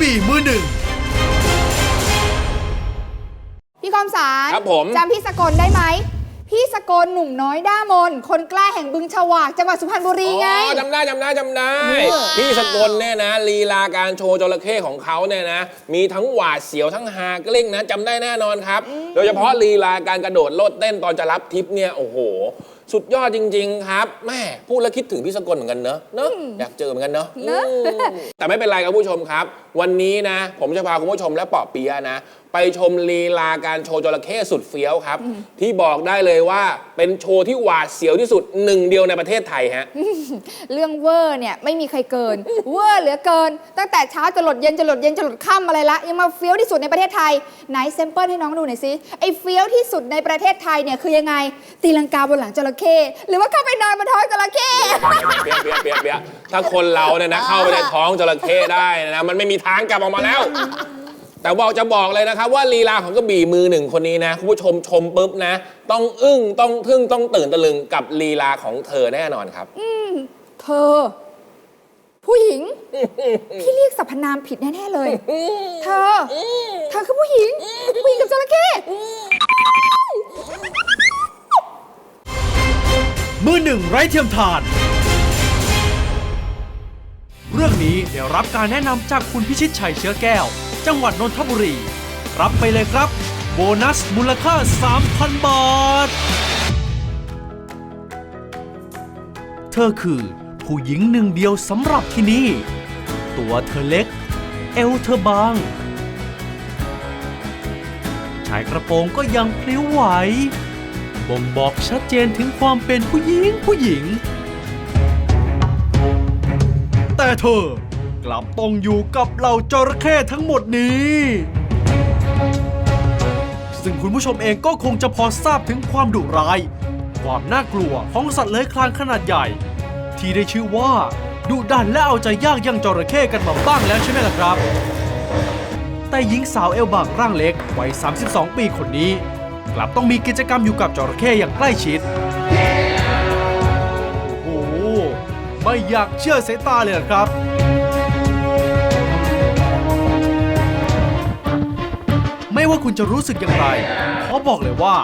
บี่มือหนึ่งพี่คอมสารครับผม จำพี่สกลได้ไหม พี่สกลหนุ่มน้อยด้ามน คนกล้าแห่งบึงฉวากจังหวัดสุพรรณบุรีไง อ๋อจำได้จำได้จำได้เออพี่สกลเนี่ยนะลีลาการโชว์จระเข้ของเขาเนี่ยนะ มีทั้งหวาดเสียวทั้งฮากลิ้งนะจำได้แน่นอนครับ โดยเฉพาะลีลาการกระโดดโลดเต้นตอนจะรับทิปเนี่ยโอ้โห สุดยอดจริง ๆ ครับแม่พูดแล้วคิดถึงพี่สกลเหมือนกันเนอะเนอะอยากเจอเหมือนกันเนอะเนอะอืมแต่ไม่เป็นไรครับผู้ชมครับ วันนี้นะ ผมจะพาคุณผู้ชมและเปาะเปียะนะไปชมลีลาการโชว์จระเข้สุดเฟี้ยวครับ ที่บอกได้เลยว่าเป็นโชว์ที่หวาดเสียวที่สุดหนึ่งเดียวในประเทศไทยฮะ เรื่องเวอร์เนี่ยไม่มีใครเกิน เวอร์เหลือเกิน ตั้งแต่เช้าจะหลดเย็นจะหลดเย็นจะหลดค่ำอะไรละยังมาเฟี้ยวที่สุดในประเทศไทยไหนเซมเปิลให้น้องดูหน่อยสิไอ้เฟี้ยวที่สุดในประเทศไทยเนี่ยคือยังไง ตีลังกาบนหลังจระเข้หรือว่าเข้าไปนอนบนท้องจระเข้เปียกเปียกเปียกเปียกถ้าคนเราเนี่ยนะเข้าไปในท้องจระเข้ได้นะมันไม่มีทางกลับออกมาแล้ว แต่บอกจะบอกเลยนะครับว่าลีลาของกระบี่มือหนึ่งคนนี้นะคุณผู้ชมชมปุ๊บนะ ต้องอึ้งต้องทึ่งต้องตื่นตะลึงกับลีลาของเธอแน่นอนครับเธอ ผู้หญิง พี่เรียกสรรพนามผิดแน่ๆเลย เธอ เธอคือผู้หญิง ผู้หญิงกับจระเข้มือหนึ่งไร้เทียมทาน เรื่องนี้ได้รับการแนะนำจากคุณพิชิตชัยเชื้อแก้ว จังหวัดนนทบุรี รับไปเลยครับ โบนัสมูลค่า 3,000 บาท เธอคือผู้หญิงหนึ่งเดียวสำหรับที่นี่ ตัวเธอเล็ก เอวเธอบาง ชายกระโปรงก็ยังพลิ้วไหว บ่งบอกชัดเจนถึงความเป็นผู้หญิงผู้หญิง แต่เธอ กลับต้องอยู่กับเหล่าจระเข้ทั้งหมดนี้ ซึ่งคุณผู้ชมเองก็คงจะพอทราบถึงความดุร้าย ความน่ากลัวของสัตว์เลื้อยคลานขนาดใหญ่ ที่ได้ชื่อว่าดุดันและเอาใจยากอยังจระเข้กันมาบ้างแล้วใช่ไหมล่ะครับ แต่หญิงสาวเอลบางร่างเล็กวัย 32 ปีคนนี้ กลับต้องมีกิจกรรมอยู่กับจระเข้อย่างใกล้ชิดโอ้โหไม่อยากเชื่อสายตาเลยครับ ไม่ว่าคุณจะรู้สึกอย่างไร ขอบอกเลยว่า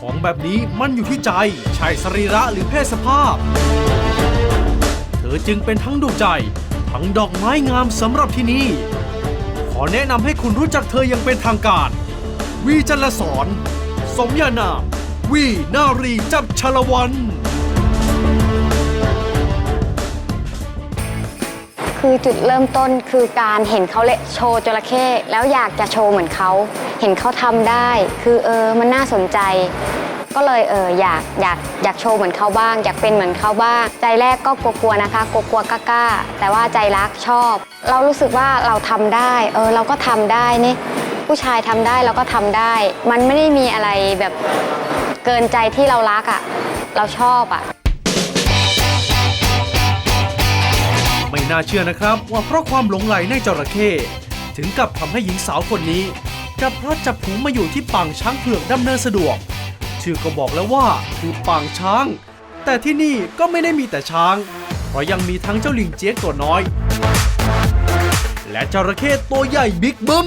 ของแบบนี้มันอยู่ที่ใจ ใช่สรีระหรือเพศสภาพ เธอจึงเป็นทั้งดูใจ ทั้งดอกไม้งามสำหรับที่นี่ ขอแนะนำให้คุณรู้จักเธออย่างเป็นทางการ วีจันลสอน สมญานาม วีนารีจับชลวัน คือจุดเริ่มต้นคือการเห็นเขาเละโชว์จระเข้แล้วอยากจะโชว์เหมือนเขา เห็นเขาทำได้ คือเออมันน่าสนใจ ก็เลยเอออยากอยากอยากโชว์เหมือนเขาบ้าง อยากเป็นเหมือนเขาบ้าง ใจแรกก็กลัวๆนะคะกลัวๆกล้าๆแต่ว่าใจรักชอบ เรารู้สึกว่าเราทำได้เออเราก็ทำได้นี่ผู้ชายทำได้เราก็ทำได้ มันไม่ได้มีอะไรแบบเกินใจที่เรารักอะ่ะเราชอบอะ น่าเชื่อนะครับว่าเพราะความหลงไหลในจระเข้ถึงกับทำให้หญิงสาวคนนี้ จับพลัดจับผลูมาอยู่ที่ปางช้างเผือกดำเนินสะดวก ชื่อก็บอกแล้วว่าคือปางช้าง แต่ที่นี่ก็ไม่ได้มีแต่ช้าง เพราะยังมีทั้งเจ้าลิงเจี๊ยกตัวน้อย และจระเข้ตัวใหญ่บิ๊กบึ้ม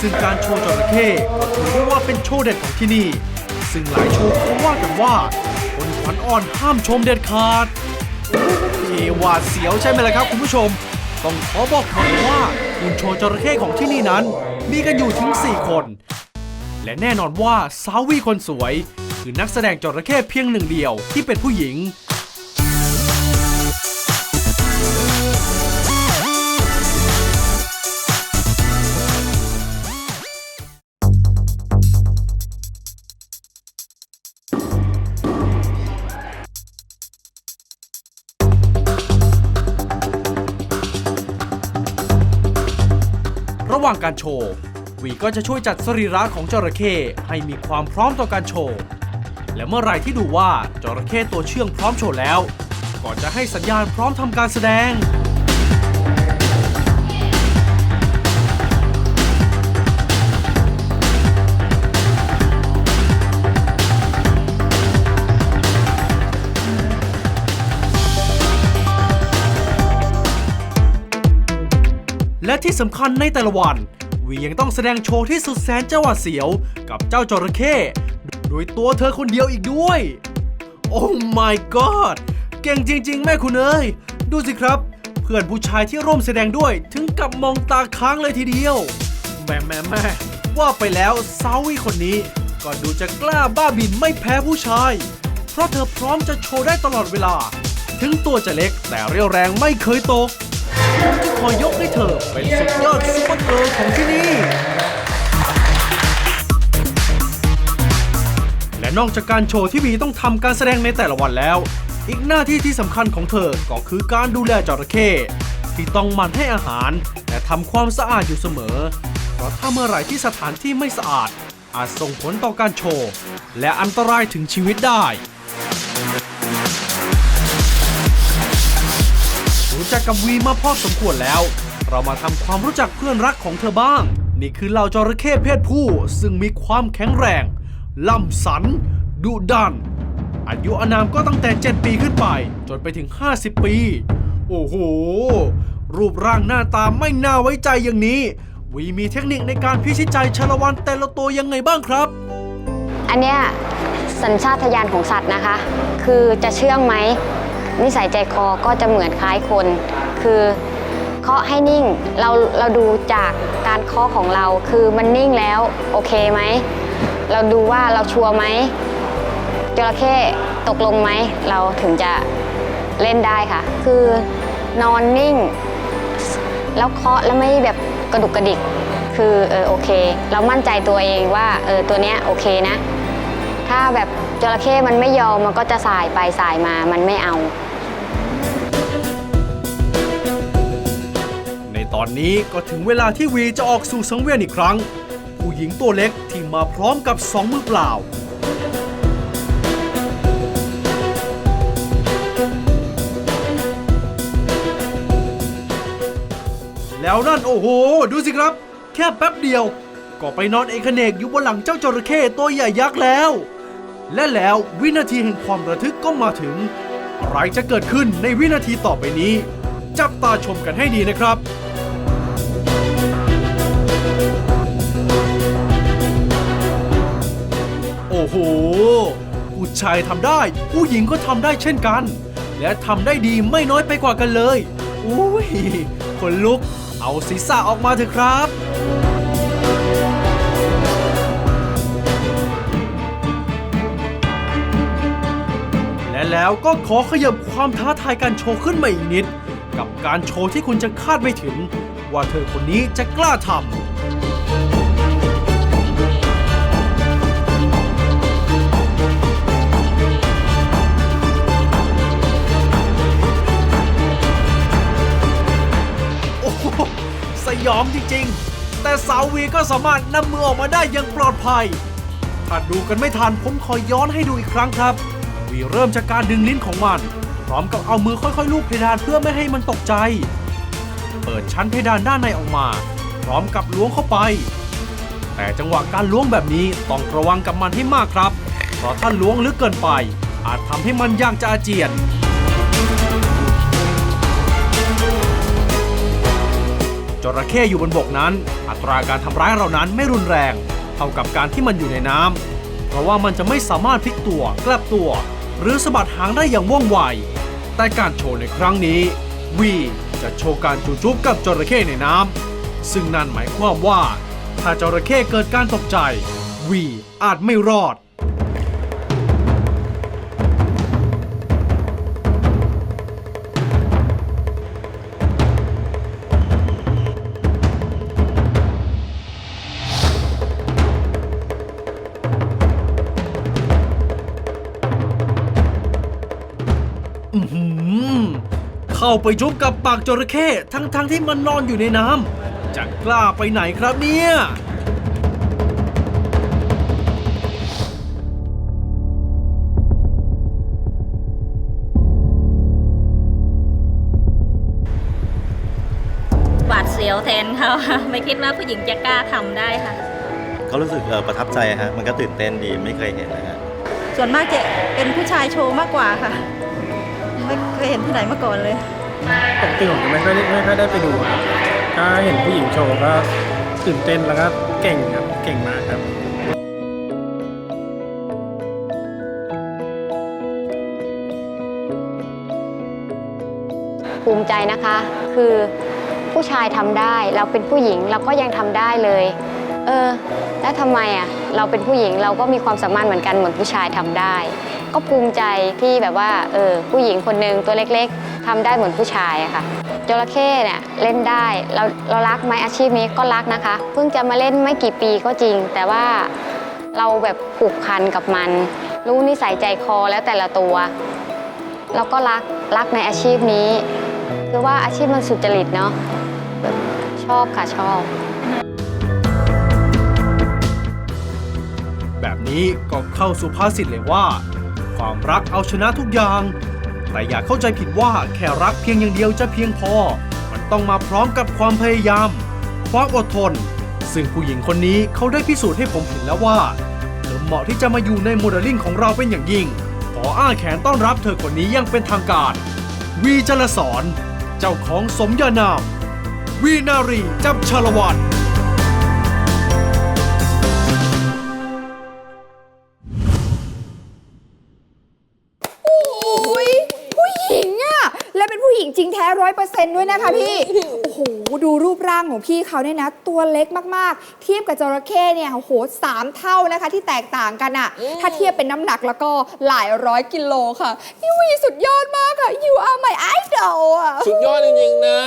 ซึ่งการโชว์จระเข้ก็ถือได้ว่าเป็นโชว์เด็ดของที่นี่ ซึ่งหลายโชว์เขาว่ากันว่า คนขวัญอ่อนห้ามชมเด็ดขาด เอหวาดเสียวใช่ไหมล่ะครับคุณผู้ชม ต้องขอบอกก่อนว่าคุณโชว์จระเข้ของที่นี่นั้น มีกันอยู่ถึง 4 คน และแน่นอนว่าสาววีคนสวย คือนักแสดงจระเข้เพียงหนึ่งเดียวที่เป็นผู้หญิง ว่างการโชว์วีก็จะช่วยจัดสรีระของจระเข้ให้มีความพร้อมต่อการโชว์ และเมื่อไรที่ดูว่าจระเข้ตัวเชื่องพร้อมโชว์แล้ว ก่อนจะให้สัญญาณพร้อมทำการแสดง และที่สำคัญในแต่ละวันวียังต้องแสดงโชว์ที่สุดแสนจะหวาดเสียว กับเจ้าจระเข้โดยตัวเธอคนเดียวอีกด้วย โอ้ my god เก่งจริง ๆ แม่คุณเอ้ย ดูสิครับ เพื่อนผู้ชายที่ร่วมแสดงด้วยถึงกับมองตาค้างเลยทีเดียวแม่แม่แม่ว่าไปแล้วซาวีคนนี้ ก็ดูจะกล้าบ้าบินไม่แพ้ผู้ชาย เพราะเธอพร้อมจะโชว์ได้ตลอดเวลา ถึงตัวจะเล็กแต่เรี่ยวแรงไม่เคยตก ขอยกให้เธอเป็นสุดยอดซุปเปอร์เกิร์ลของที่นี่ และนอกจากการโชว์ที่วีต้องทำการแสดงในแต่ละวันแล้ว อีกหน้าที่ที่สำคัญของเธอก็คือการดูแลจระเข้ที่ต้องมันให้อาหาร และทำความสะอาดอยู่เสมอ เพราะถ้าเมื่อไหร่ที่สถานที่ไม่สะอาด อาจส่งผลต่อการโชว์ และอันตรายถึงชีวิตได้ จักกับวีมาพอสมควรแล้ว เรามาทำความรู้จักเพื่อนรักของเธอบ้าง นี่คือเหล่าจระเข้เพศผู้ ซึ่งมีความแข็งแรง ล่ำสัน ดุดัน อายุอานามก็ตั้งแต่ 7 ปีขึ้นไป จนไปถึง 50 ปี โอ้โห รูปร่างหน้าตาไม่น่าไว้ใจอย่างนี้ วีมีเทคนิคในการพิชิตใจชาละวันแต่ละตัวยังไงบ้างครับ อันเนี้ยสัญชาตญาณของสัตว์นะคะ คือจะเชื่องไหม นิสัยใจคอก็จะเหมือนคล้ายคน คือเคาะให้นิ่งเราเราดูจากการเคาะของเราคือมันนิ่งแล้วโอเคไหม เราดูว่าเราชัวร์ไหมจระเข้ตกลงไหม เราถึงจะเล่นได้ค่ะ คือนอนนิ่ง แล้วเคาะแล้วไม่แบบกระดุกกระดิก คือเออโอเค เรามั่นใจตัวเองว่าเออตัวเนี้ยโอเคนะ ถ้าแบบ จระเข้มันไม่ยอมมันก็จะสายไปสายมามันไม่เอา ในตอนนี้ก็ถึงเวลาที่วีจะออกสู่สังเวียนอีกครั้ง ผู้หญิงตัวเล็กที่มาพร้อมกับสองมือเปล่า แล้วนั่นโอ้โห ดูสิครับ แค่แป๊บเดียว ก็ไปนอนเอกเนกอยู่บนหลังเจ้าจระเข้ตัวใหญ่ยักษ์แล้ว และแล้ววินาทีแห่งความระทึกก็มาถึง อะไรจะเกิดขึ้นในวินาทีต่อไปนี้ จับตาชมกันให้ดีนะครับโอ้โห ผู้ชายทำได้ ผู้หญิงก็ทำได้เช่นกัน และทำได้ดีไม่น้อยไปกว่ากันเลย อุ้ย คนลุก เอาศีรษะออกมาเถอะครับ และแล้วก็ขอขยับความท้าทายการโชว์ขึ้นมาอีกนิด กับการโชว์ที่คุณจะคาดไม่ถึง ว่าเธอคนนี้จะกล้าทำโอ้สยองจริงๆ แต่สาววีก็สามารถนำมือออกมาได้อย่างปลอดภัย ถ้าดูกันไม่ทันผมขอย้อนให้ดูอีกครั้งครับ วีเริ่มจากการดึงลิ้นของมัน พร้อมกับเอามือค่อยๆลูบเพดานเพื่อไม่ให้มันตกใจ เปิดชั้นเพดานด้านในออกมา พร้อมกับล้วงเข้าไป แต่จังหวะการล้วงแบบนี้ต้องระวังกับมันให้มากครับ เพราะถ้าล้วงลึกเกินไป อาจทำให้มันอยากจะอาเจียนจระเข้อยู่บนบกนั้น อัตราการทำร้ายเรานั้นไม่รุนแรง เท่ากับการที่มันอยู่ในน้ำเพราะว่ามันจะไม่สามารถพลิกตัว กลับตัว หรือสะบัดหางได้อย่างว่องไว แต่การโชว์ในครั้งนี้วีจะโชว์การจูจุบกับจระเข้ในน้ำซึ่งนั่นหมายความว่า ถ้าจระเข้เกิดการตกใจวีอาจไม่รอด อื้อหือเข้าไปจุบกับปากจระเข้ทั้งๆทที่มันนอนอยู่ในน้ำจะกล้าไปไหนครับเนี่ย หวาดเสียวแทนเขาค่ะไม่คิดว่าผู้หญิงจะกล้าทำได้ค่ะ ก็รู้สึกเอ่อประทับใจฮะ มันก็ตื่นเต้นดีไม่เคยเห็นนะฮะ ส่วนมากจะเป็นผู้ชายโชว์มากกว่าค่ะ ไม่เคยเห็นที่ไหนมาก่อนเลย ปกติผมจะไม่ค่อยได้ไม่ค่อยได้ไปดูครับก็เห็นผู้หญิงโชว์ก็ตื่นเต้นแล้วก็เก่งครับเก่งมากครับ ภูมิใจนะคะ คือผู้ชายทำได้เราเป็นผู้หญิงเราก็ยังทำได้เลย เออ แล้วทำไมอะ เราเป็นผู้หญิงเราก็มีความสามารถเหมือนกันเหมือนผู้ชายทำได้ ก็ภูมิใจที่แบบว่าเออผู้หญิงคนหนึ่งตัวเล็กๆทำได้เหมือนผู้ชายอะค่ะจระเข้เนี่ยเล่นได้เราเรารักไหมอาชีพนี้ก็รักนะคะ เพิ่งจะมาเล่นไม่กี่ปีก็จริง แต่ว่าเราแบบผูกพันกับมัน รู้นิสัยใจคอแล้วแต่ละตัวเราก็รักรักในอาชีพนี้ คือว่าอาชีพมันสุจริตเนาะชอบค่ะชอบ แบบนี้ก็เข้าสุภาษิตเลยว่า ความรักเอาชนะทุกอย่าง แต่อย่าเข้าใจผิดว่าแค่รักเพียงอย่างเดียวจะเพียงพอ มันต้องมาพร้อมกับความพยายาม ความอดทน ซึ่งผู้หญิงคนนี้เขาได้พิสูจน์ให้ผมเห็นแล้วว่าเธอเหมาะที่จะมาอยู่ในโมเดลลิ่งของเราเป็นอย่างยิ่ง ขออ้าแขนต้อนรับเธอคนนี้อยังเป็นทางการ วีจลสอน เจ้าของสมญานาม วีนารีจับชาละวัน ร้อยเปอร์เซนต์ด้วยนะคะพี่ โอ้โห ดูรูปร่างของพี่เขาเนี่ยนะ ตัวเล็กมากๆ เทียบกับจระเข้เนี่ยโอ้โหสามเท่านะคะที่แตกต่างกันอะถ้าเทียบเป็นน้ำหนักแล้วก็หลายร้อยกิโลค่ะพี่วีสุดยอดมากค่ะ you are my idol อะสุดยอดจริงๆนะ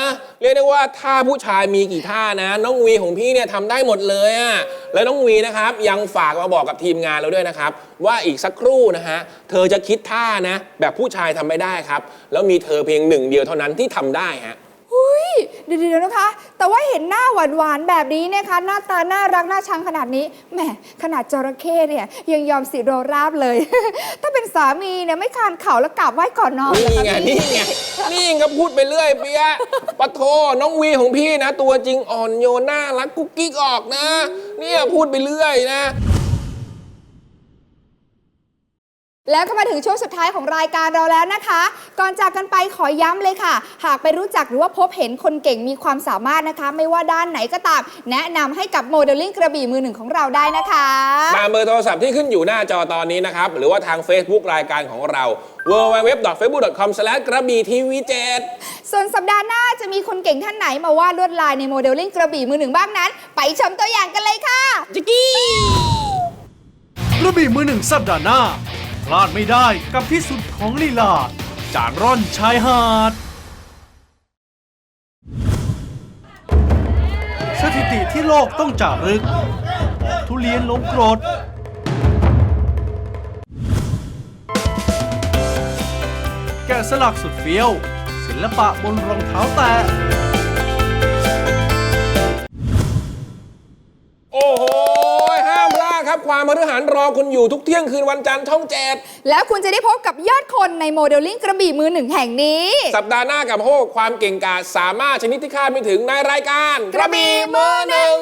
เรียกได้ว่าท่าผู้ชายมีกี่ท่านะ น้องวีของพี่เนี่ยทำได้หมดเลยอะ และน้องวีนะครับยังฝากมาบอกกับทีมงานเราด้วยนะครับ ว่าอีกสักครู่นะฮะเธอจะคิดท่านะ แบบผู้ชายทำไม่ได้ครับ แล้วมีเธอเพียงหนึ่งเดียวเท่านั้นที่ทำได้ฮะ อุ้ยเดี๋ยวๆนะคะ แต่ว่าเห็นหน้าหวานๆแบบนี้เนะคะ หน้าตาน่ารักน่าชังขนาดนี้แหมขนาดจระเข้เนี่ยยังยอมสิโรราบเลย ถ้าเป็นสามีเนี่ยไม่คานเข่าแล้วกราบไหว้ก่อนนอนนี่เหรอไงคะพี่ นี่ไงนี่ก็พูดไปเรื่อยเปียะปะโทน้องวีของพี่นะ ตัวจริงอ่อนโยนน่ารักกุ๊กกิ๊กออกนะ เนี่ยพูดไปเรื่อยนะ แล้วก็มาถึงช่วงสุดท้ายของรายการเราแล้วนะคะ ก่อนจากกันไปขอย้ำเลยค่ะ หากไปรู้จักหรือว่าพบเห็นคนเก่งมีความสามารถนะคะ ไม่ว่าด้านไหนก็ตาม แนะนำให้กับโมเดลลิ่งกระบี่มือหนึ่งของเราได้นะคะ ตามเบอร์โทรศัพท์ที่ขึ้นอยู่หน้าจอตอนนี้นะครับ หรือว่าทาง Facebook รายการของเรา www.facebook.com กระบี่ทีวีเจ็ดส่วนสัปดาห์หน้าจะมีคนเก่งท่านไหนมาวาดลวดลายในโมเดลลิ่งกระบี่มือหนึ่งบ้างนั้น ไปชมตัวอย่างกันเลยค่ะจิกกี้ กระบี่มือหนึ่งสัปดาห์หน้า พลาดไม่ได้กับที่สุดของลีลา จานร่อนชายหาด สถิติที่โลกต้องจารึกปอกทุเรียนล้มกรดแกะสลักสุดเฟี้ยว ศิลปะบนรองเท้าแตะ ครับความมฤหันรอคุณอยู่ทุกเที่ยงคืนวันจันทร์ช่องเจ็ดแล้วคุณจะได้พบกับยอดคนในโมเดลลิ่งกระบี่มือหนึ่งแห่งนี้ สัปดาห์หน้ากับโฮกความเก่งกาจสามารถชนิดที่คาดไม่ถึงในรายการกระบี่มือหนึ่ง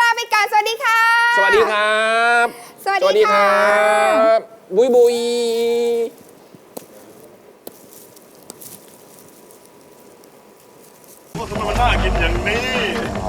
ลาไปก่อนสวัสดีค่ะ สวัสดีครับ สวัสดีค่ะบบุยบุยทำไมมันน่ากินอย่างนี้